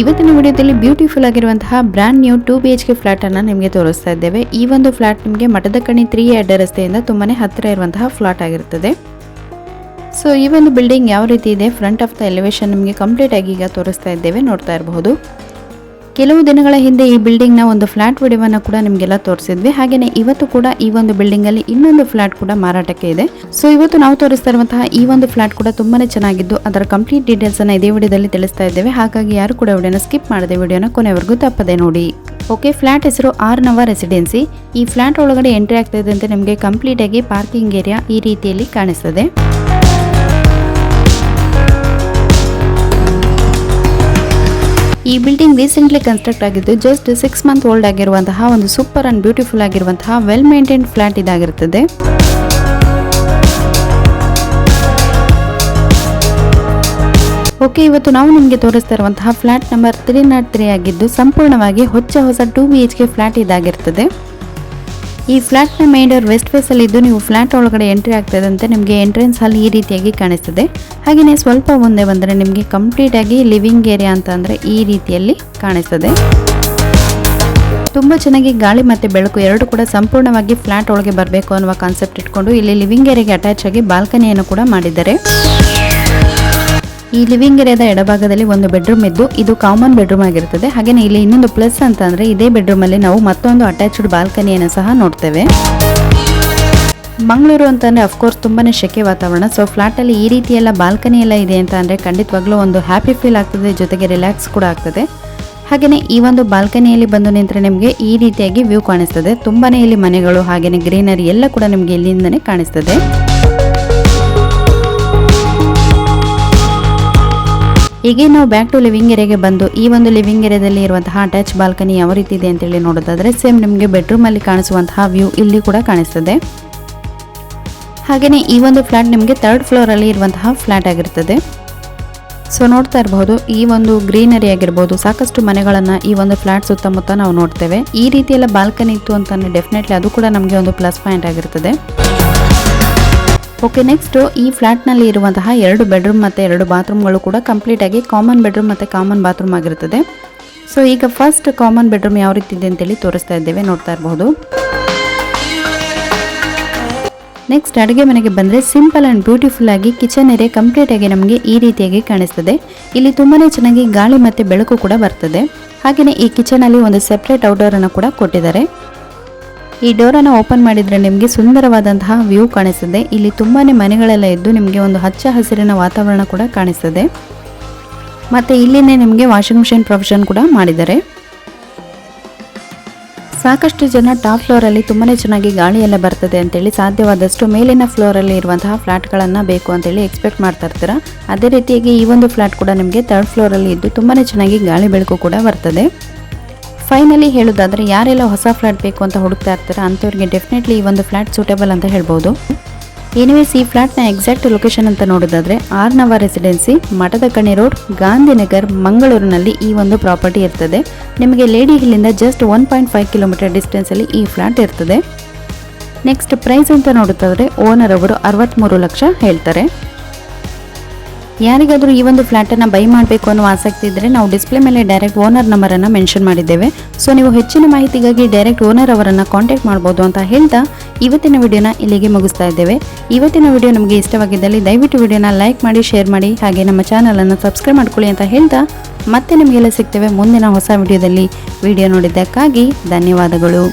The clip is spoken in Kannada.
ಇವತ್ತಿನ ವಿಡಿಯೋದಲ್ಲಿ ಬ್ಯೂಟಿಫುಲ್ ಆಗಿರುವಂತಹ brand new two B H K flat ಅನ್ನ ನಿಮಗೆ ತೋರಿಸ್ತಾ ಇದ್ದೇವೆ. ಈ ಒಂದು ಫ್ಲಾಟ್ ನಿಮಗೆ ಮಠದ ಕಣಿ ತ್ರೀ ಅಡ್ಡ ರಸ್ತೆಯಿಂದ ತುಂಬಾನೇ ಹತ್ತಿರ ಇರುವಂತಹ ಫ್ಲಾಟ್ ಆಗಿರುತ್ತದೆ ಸೊ ಈ ಒಂದು ಬಿಲ್ಡಿಂಗ್ ಯಾವ ರೀತಿ ಇದೆ? ಫ್ರಂಟ್ ಆಫ್ ದ ಎಲಿವೇಶನ್ ನಿಮಗೆ ಕಂಪ್ಲೀಟ್ ಆಗಿ ಈಗ ತೋರಿಸ್ತಾ ಇದ್ದೇವೆ. ನೋಡ್ತಾ ಇರಬಹುದು. ಕೆಲವು ದಿನಗಳ ಹಿಂದೆ ಈ ಬಿಲ್ಡಿಂಗ್ನ ಒಂದು ಫ್ಲಾಟ್ ವಿಡಿಯೋವನ್ನು ಕೂಡ ನಿಮಗೆಲ್ಲ ತೋರಿಸಿದ್ವಿ. ಹಾಗೆಯೇ ಇವತ್ತು ಕೂಡ ಈ ಒಂದು ಬಿಲ್ಡಿಂಗ್ ಅಲ್ಲಿ ಇನ್ನೊಂದು ಫ್ಲಾಟ್ ಕೂಡ ಮಾರಾಟಕ್ಕೆ ಇದೆ. ಸೊ, ಇವತ್ತು ನಾವು ತೋರಿಸ್ತಾ ಇರುವಂತಹ ಈ ಒಂದು ಫ್ಲಾಟ್ ಕೂಡ ತುಂಬಾನೇ ಚೆನ್ನಾಗಿದ್ದು, ಅದರ ಕಂಪ್ಲೀಟ್ ಡೀಟೇಲ್ಸ್ ಅನ್ನ ಇದೇ ವಿಡಿಯೋದಲ್ಲಿ ತಿಳಿಸ್ತಾ ಇದ್ದೇವೆ. ಹಾಗಾಗಿ ಯಾರು ಕೂಡ ವಿಡಿಯೋನ ಸ್ಕಿಪ್ ಮಾಡದೆ ವಿಡಿಯೋನ ಕೊನೆವರೆಗೂ ತಪ್ಪದೆ ನೋಡಿ. ಓಕೆ, ಫ್ಲಾಟ್ ಹೆಸರು ಆರ್ ನವ ರೆಸಿಡೆನ್ಸಿ. ಈ ಫ್ಲಾಟ್ ಒಳಗಡೆ ಎಂಟ್ರಿ ಆಗ್ತಾ ಇದ್ದಂತೆ ನಿಮಗೆ ಕಂಪ್ಲೀಟ್ ಆಗಿ ಪಾರ್ಕಿಂಗ್ ಏರಿಯಾ ಈ ರೀತಿಯಲ್ಲಿ ಕಾಣಿಸ್ತದೆ. ಈ ಬಿಲ್ಡಿಂಗ್ ರೀಸೆಂಟ್ಲಿ ಕನ್ಸ್ಟ್ರಕ್ಟ್ ಆಗಿದ್ದು ಜಸ್ಟ್ ಸಿಕ್ಸ್ ಮಂತ್ ಓಲ್ಡ್ ಆಗಿರುವಂತಹ ಒಂದು ಸೂಪರ್ ಅಂಡ್ ಬ್ಯೂಟಿಫುಲ್ ಆಗಿರುವಂತಹ ವೆಲ್ ಮೇಂಟೈನ್ ಫ್ಲಾಟ್ ಇದಾಗಿರುತ್ತದೆ ಓಕೆ ಇವತ್ತು ನಾವು ನಿಮಗೆ ತೋರಿಸ್ತಾ ಇರುವಂತಹ flat number three naught three ಆಗಿದ್ದು, ಸಂಪೂರ್ಣವಾಗಿ ಹೊಚ್ಚ ಹೊಸ ಟೂ ಬಿ ಎಚ್ ಫ್ಲಾಟ್ ಇದಾಗಿರ್ತದೆ. ಈ ಫ್ಲಾಟ್ನ ಮೇನ್ ಡೋರ್ ವೆಸ್ಟ್ ಫೇಸಲ್ಲಿ ಇದ್ದು ನೀವು ಫ್ಲಾಟ್ ಒಳಗಡೆ ಎಂಟ್ರಿ ಆಗ್ತದಂತೆ ನಿಮಗೆ ಎಂಟ್ರೆನ್ಸ್ ಹಾಲ್ ಈ ರೀತಿಯಾಗಿ ಕಾಣಿಸ್ತದೆ. ಹಾಗೆಯೇ ಸ್ವಲ್ಪ ಮುಂದೆ ಬಂದರೆ ನಿಮಗೆ ಕಂಪ್ಲೀಟ್ ಆಗಿ ಲಿವಿಂಗ್ ಏರಿಯಾ ಅಂತ ಅಂದರೆ ಈ ರೀತಿಯಲ್ಲಿ ಕಾಣಿಸ್ತದೆ. ತುಂಬ ಚೆನ್ನಾಗಿ ಗಾಳಿ ಮತ್ತು ಬೆಳಕು ಎರಡು ಕೂಡ ಸಂಪೂರ್ಣವಾಗಿ ಫ್ಲಾಟ್ ಒಳಗೆ ಬರಬೇಕು ಅನ್ನುವ ಕಾನ್ಸೆಪ್ಟ್ ಇಟ್ಕೊಂಡು ಇಲ್ಲಿ ಲಿವಿಂಗ್ ಏರಿಯಾಗೆ ಅಟ್ಯಾಚ್ ಆಗಿ ಬಾಲ್ಕನಿಯನ್ನು ಕೂಡ ಮಾಡಿದ್ದಾರೆ. ಈ ಲಿವಿಂಗ್ ಏರಿಯಾದ ಎಡಭಾಗದಲ್ಲಿ ಒಂದು ಬೆಡ್ರೂಮ್ ಇದ್ದು ಇದು ಕಾಮನ್ ಬೆಡ್ರೂಮ್ ಆಗಿರುತ್ತದೆ. ಹಾಗೆಯೇ ಇಲ್ಲಿ ಇನ್ನೊಂದು ಪ್ಲಸ್ ಅಂತ ಅಂದ್ರೆ ಇದೇ ಬೆಡ್ರೂಮ್ ಅಲ್ಲಿ ನಾವು ಮತ್ತೊಂದು ಅಟ್ಯಾಚ್ಡ್ ಬಾಲ್ಕನಿಯನ್ನು ಸಹ ನೋಡ್ತೇವೆ. ಮಂಗಳೂರು ಅಂತಂದ್ರೆ ಅಫ್ಕೋರ್ಸ್ ತುಂಬಾನೇ ಶೆಕೆ ವಾತಾವರಣ. ಸೊ ಫ್ಲಾಟ್ ಅಲ್ಲಿ ಈ ರೀತಿ ಎಲ್ಲ ಬಾಲ್ಕನಿ ಎಲ್ಲ ಇದೆ ಅಂತ ಅಂದ್ರೆ ಖಂಡಿತವಾಗ್ಲೂ ಒಂದು ಹ್ಯಾಪಿ ಫೀಲ್ ಆಗ್ತದೆ, ಜೊತೆಗೆ ರಿಲ್ಯಾಕ್ಸ್ ಕೂಡ ಆಗ್ತದೆ. ಹಾಗೆಯೇ ಈ ಒಂದು ಬಾಲ್ಕನಿಯಲ್ಲಿ ಬಂದು ನಿಂತರೆ ನಿಮಗೆ ಈ ರೀತಿಯಾಗಿ ವ್ಯೂ ಕಾಣಿಸ್ತದೆ. ತುಂಬಾನೇ ಇಲ್ಲಿ ಮನೆಗಳು ಹಾಗೆಯೇ ಗ್ರೀನರಿ ಎಲ್ಲ ಕೂಡ ನಿಮಗೆ ಇಲ್ಲಿಂದನೇ ಕಾಣಿಸ್ತದೆ. ಹೀಗೆ ನಾವು ಬ್ಯಾಕ್ ಟು ಲಿವಿಂಗ್ ಏರಿಯಾಗೆ ಬಂದು ಈ ಒಂದು ಲಿವಿಂಗ್ ಏರಿಯಾದಲ್ಲಿ ಇರುವಂತಹ ಅಟ್ಯಾಚ್ ಬಾಲ್ಕನಿ ಯಾವ ರೀತಿ ಇದೆ ಅಂತೇಳಿ ನೋಡೋದಾದ್ರೆ ಸೇಮ್ ನಿಮಗೆ ಬೆಡ್ರೂಮ್ ಅಲ್ಲಿ ಕಾಣಿಸುವಂತಹ ವ್ಯೂ ಇಲ್ಲಿ ಕೂಡ ಕಾಣಿಸ್ತದೆ. ಹಾಗೆಯೇ ಈ ಒಂದು ಫ್ಲಾಟ್ ನಿಮಗೆ ಥರ್ಡ್ ಫ್ಲೋರ್ ಅಲ್ಲಿ ಇರುವಂತಹ ಫ್ಲಾಟ್ ಆಗಿರ್ತದೆ. ಸೊ ನೋಡ್ತಾ ಇರಬಹುದು ಈ ಒಂದು ಗ್ರೀನರಿ ಆಗಿರ್ಬೋದು, ಸಾಕಷ್ಟು ಮನೆಗಳನ್ನ ಈ ಒಂದು ಫ್ಲಾಟ್ ಸುತ್ತಮುತ್ತ ನಾವು ನೋಡ್ತೇವೆ. ಈ ರೀತಿಯೆಲ್ಲ ಬಾಲ್ಕನಿ ಇತ್ತು ಅಂತಂದ್ರೆ ಡೆಫಿನೆಟ್ಲಿ ಅದು ಕೂಡ ನಮಗೆ ಒಂದು ಪ್ಲಸ್ ಪಾಯಿಂಟ್ ಆಗಿರ್ತದೆ. ಓಕೆ ನೆಕ್ಸ್ಟ್ ಈ ಫ್ಲಾಟ್ನಲ್ಲಿ ಇರುವಂತಹ ಎರಡು ಬೆಡ್ರೂಮ್ ಮತ್ತೆ ಎರಡು ಬಾತ್ರೂಮ್ಗಳು ಕೂಡ ಕಂಪ್ಲೀಟ್ ಆಗಿ ಕಾಮನ್ ಬೆಡ್ರೂಮ್ ಮತ್ತೆ ಕಾಮನ್ ಬಾತ್ರೂಮ್ ಆಗಿರುತ್ತದೆ. ಸೊ ಈಗ ಫಸ್ಟ್ ಕಾಮನ್ ಬೆಡ್ರೂಮ್ ಯಾವ ರೀತಿ ಇದೆ ಅಂತೇಳಿ ತೋರಿಸ್ತಾ ಇದ್ದೇವೆ, ನೋಡ್ತಾ ಇರಬಹುದು ನೆಕ್ಸ್ಟ್ ಅಡುಗೆ ಮನೆಗೆ ಬಂದರೆ ಸಿಂಪಲ್ ಆ್ಯಂಡ್ ಬ್ಯೂಟಿಫುಲ್ ಆಗಿ ಕಿಚನ್ ಏರಿಯಾ ಕಂಪ್ಲೀಟ್ ಆಗಿ ನಮಗೆ ಈ ರೀತಿಯಾಗಿ ಕಾಣಿಸ್ತದೆ. ಇಲ್ಲಿ ತುಂಬಾನೇ ಚೆನ್ನಾಗಿ ಗಾಳಿ ಮತ್ತು ಬೆಳಕು ಕೂಡ ಬರ್ತದೆ. ಹಾಗೆಯೇ ಈ ಕಿಚನಲ್ಲಿ ಒಂದು ಸೆಪ್ರೇಟ್ ಔಟ್ಡೋರ್ ಅನ್ನು ಕೂಡ ಕೊಟ್ಟಿದ್ದಾರೆ. ಈ ಡೋರನ್ನು ಓಪನ್ ಮಾಡಿದರೆ ನಿಮಗೆ ಸುಂದರವಾದಂತಹ ವ್ಯೂ ಕಾಣಿಸ್ತದೆ ಇಲ್ಲಿ ತುಂಬಾನೇ ಮನೆಗಳೆಲ್ಲ ಇದ್ದು ನಿಮಗೆ ಒಂದು ಹಚ್ಚ ಹಸಿರಿನ ವಾತಾವರಣ ಕೂಡ ಕಾಣಿಸ್ತದೆ ಮತ್ತೆ ಇಲ್ಲಿನೇ ನಿಮಗೆ ವಾಷಿಂಗ್ ಮಿಷಿನ್ ಪ್ರೊವಿಷನ್ ಕೂಡ ಮಾಡಿದ್ದಾರೆ. ಸಾಕಷ್ಟು ಜನ ಟಾಪ್ ಫ್ಲೋರಲ್ಲಿ ತುಂಬಾನೇ ಚೆನ್ನಾಗಿ ಗಾಳಿ ಎಲ್ಲ ಬರ್ತದೆ ಅಂತೇಳಿ ಸಾಧ್ಯವಾದಷ್ಟು ಮೇಲಿನ ಫ್ಲೋರಲ್ಲಿ ಇರುವಂತಹ ಫ್ಲಾಟ್ಗಳನ್ನು ಬೇಕು ಅಂತೇಳಿ ಎಕ್ಸ್ಪೆಕ್ಟ್ ಮಾಡ್ತಾ ಇರ್ತೀರ. ಅದೇ ರೀತಿಯಾಗಿ ಈ ಒಂದು ಫ್ಲಾಟ್ ಕೂಡ ನಿಮಗೆ ಥರ್ಡ್ ಫ್ಲೋರಲ್ಲಿ ಇದ್ದು ತುಂಬಾನೇ ಚೆನ್ನಾಗಿ ಗಾಳಿ ಬೆಳಕು ಕೂಡ ಬರ್ತದೆ. ಫೈನಲಿ ಹೇಳೋದಾದ್ರೆ ಯಾರೆಲ್ಲ ಹೊಸ ಫ್ಲಾಟ್ ಬೇಕು ಅಂತ ಹುಡುಕ್ತಾ ಇರ್ತಾರೆ ಅಂಥವ್ರಿಗೆ ಡೆಫಿನೆಟ್ಲಿ ಈ ಒಂದು ಫ್ಲಾಟ್ ಸೂಟೇಬಲ್ ಅಂತ ಹೇಳ್ಬೋದು. ಎನಿವೇಸ್ ಈ ಫ್ಲ್ಯಾಟ್ನ ಎಕ್ಸಾಕ್ಟ್ ಲೊಕೇಶನ್ ಅಂತ ನೋಡೋದಾದ್ರೆ ಆರ್ನವ ರೆಸಿಡೆನ್ಸಿ ಮಠದ ಕಣಿ ರೋಡ್ ಗಾಂಧಿನಗರ್ ಮಂಗಳೂರಿನಲ್ಲಿ ಈ ಒಂದು ಪ್ರಾಪರ್ಟಿ ಇರ್ತದೆ. ನಿಮಗೆ lady ಹಿಲ್ಲಿಂದ just one point five kilometre ಡಿಸ್ಟೆನ್ಸಲ್ಲಿ ಈ ಫ್ಲಾಟ್ ಇರ್ತದೆ. ನೆಕ್ಸ್ಟ್ ಪ್ರೈಸ್ ಅಂತ ನೋಡುತ್ತಾದ್ರೆ ಓನರ್ ಅವರು ಅರವತ್ತ್ಮೂರು ಲಕ್ಷ ಹೇಳ್ತಾರೆ. ಯಾರಿಗಾದರೂ ಈ ಒಂದು ಫ್ಲ್ಯಾಟನ್ನು ಬೈ ಮಾಡಬೇಕು ಅನ್ನೋ ಆಸಕ್ತಿ ಇದ್ದರೆ ನಾವು ಡಿಸ್ಪ್ಲೇ ಮೇಲೆ ಡೈರೆಕ್ಟ್ ಓನರ್ ನಂಬರನ್ನು ಮೆನ್ಷನ್ ಮಾಡಿದ್ದೇವೆ. ಸೊ ನೀವು ಹೆಚ್ಚಿನ ಮಾಹಿತಿಗಾಗಿ ಡೈರೆಕ್ಟ್ ಓನರ್ ಅವರನ್ನು ಕಾಂಟ್ಯಾಕ್ಟ್ ಮಾಡ್ಬೋದು ಅಂತ ಹೇಳ್ತಾ ಇವತ್ತಿನ ವಿಡಿಯೋನ ಇಲ್ಲಿಗೆ ಮುಗಿಸ್ತಾ ಇದ್ದೇವೆ. ಇವತ್ತಿನ ವಿಡಿಯೋ ನಮಗೆ ಇಷ್ಟವಾಗಿದ್ದಲ್ಲಿ ದಯವಿಟ್ಟು ವಿಡಿಯೋನ ಲೈಕ್ ಮಾಡಿ ಶೇರ್ ಮಾಡಿ, ಹಾಗೆ ನಮ್ಮ ಚಾನಲನ್ನು ಸಬ್ಸ್ಕ್ರೈಬ್ ಮಾಡ್ಕೊಳ್ಳಿ ಅಂತ ಹೇಳ್ತಾ ಮತ್ತೆ ನಿಮಗೆಲ್ಲ ಸಿಗ್ತೇವೆ ಮುಂದಿನ ಹೊಸ ವಿಡಿಯೋದಲ್ಲಿ. ವಿಡಿಯೋ ನೋಡಿದ್ದಕ್ಕಾಗಿ ಧನ್ಯವಾದಗಳು.